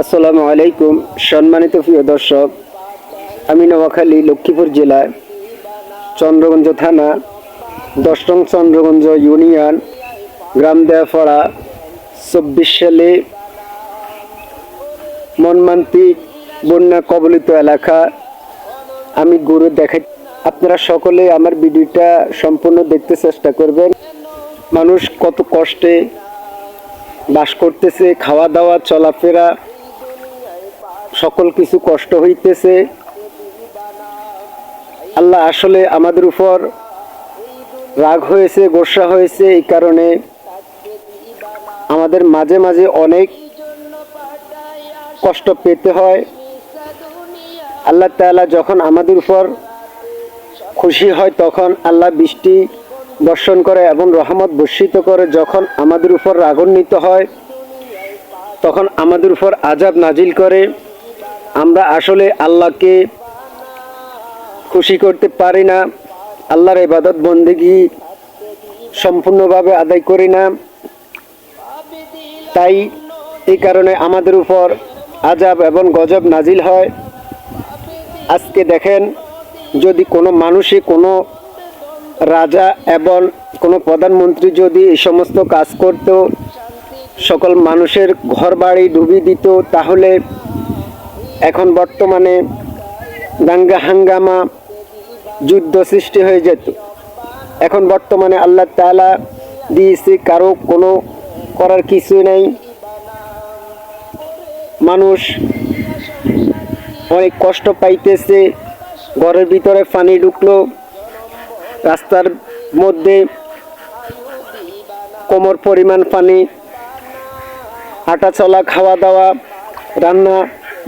আসসালামু আলাইকুম, সম্মানিত প্রিয় দর্শক, আমি নোয়াখালী লক্ষ্মীপুর জেলায় চন্দ্রগঞ্জ থানা দশ নং চন্দ্রগঞ্জ ইউনিয়ন, গ্রাম দেয়াপাড়া চব্বিশ সালে মনমান্তিক বন্যা কবলিত এলাকা, আমি গুরু দেখাই। আপনারা সকলে আমার ভিডিওটা সম্পূর্ণ দেখতে চেষ্টা করবেন। মানুষ কত কষ্টে বাস করতেছে খাওয়া দাওয়া চলাফেরা, সকল কিছু কষ্ট হইতেছে। আল্লাহ আসলে আমাদের উপর রাগ হয়েছে, গোসা হয়েছে, এই কারণে আমাদের মাঝে মাঝে অনেক কষ্ট পেতে হয়। আল্লাহ তাআলা যখন আমাদের উপর খুশি হয়, তখন আল্লাহ বৃষ্টি বর্ষণ করে এবং রহমত বর্ষিত করে যখন আমাদের উপর রাগান্বিত হয়, তখন আমাদের উপর আজাব নাজিল করে। আমরা আসলে আল্লাহকে খুশি করতে পারি না, আল্লাহর ইবাদত বন্দেগি সম্পূর্ণভাবে আদায় করি না। তাই এই কারণে আমাদের উপর আজাব এবং গজব নাজিল হয়। আজকে দেখেন, যদি কোনো মানুষই কোনো রাজা এবং কোনো প্রধানমন্ত্রী যদি এই সমস্ত কাজ করত, সকল মানুষের ঘর বাড়ি ডুবি দিত, তাহলে এখন বর্তমানে দাঙ্গা হাঙ্গামা যুদ্ধ সৃষ্টি হয়ে যেত। এখন বর্তমানে আল্লাহ তালা দিয়েছে, কারও কোনো করার কিছুই নেই। মানুষ অনেক কষ্ট পাইতেছে, ঘরের ভিতরে পানি ঢুকলো। রাস্তার মধ্যে কোমর পরিমাণ পানি হাঁটা চলা খাওয়া দাওয়া রান্না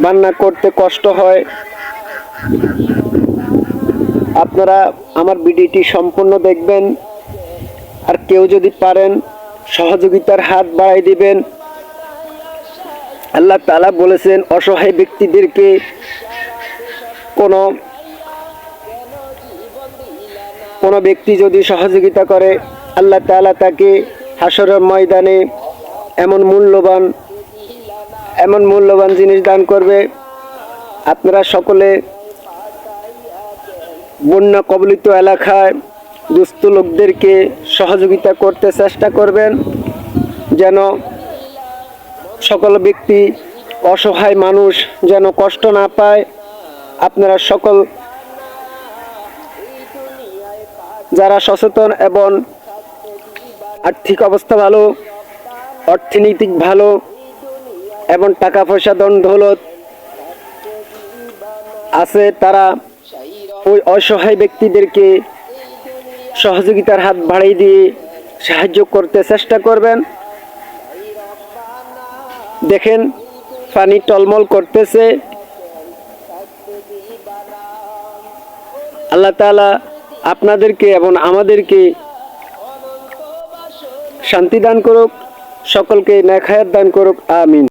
বান্না করতে কষ্ট হয়। আপনারা আমার ভিডিওটি সম্পূর্ণ দেখবেন। আর কেউ যদি পারেন সহযোগিতার হাত বাড়াই দিবেন। আল্লাহ তালা বলেছেন, অসহায় ব্যক্তিদেরকে কোনো কোনো ব্যক্তি যদি সহযোগিতা করে, আল্লাহ তাআলা তাকে হাসরের ময়দানে এমন মূল্যবান এমন মূল্যবান জিনিস দান করবে। আপনারা সকলে বন্যা কবলিত এলাকায় দুস্থ লোকদেরকে সহযোগিতা করতে চেষ্টা করবেন, যেন সকল ব্যক্তি অসহায় মানুষ যেন কষ্ট না পায়। আপনারা সকল যারা সচেতন এবং আর্থিক অবস্থা ভালো, অর্থনৈতিক ভালো এবং টাকা পয়সা দন দৌলত আছে, তারা ওই অসহায় ব্যক্তিদেরকে সহযোগিতার হাত বাড়িয়ে দিয়ে সাহায্য করতে চেষ্টা করবেন। দেখেন, পানি টলমল করতেছে। আল্লাহ তাআলা আপনাদেরকে এবং আমাদেরকে শান্তি দান করুক সকলকে নেখায়াত দান করুক আমিন।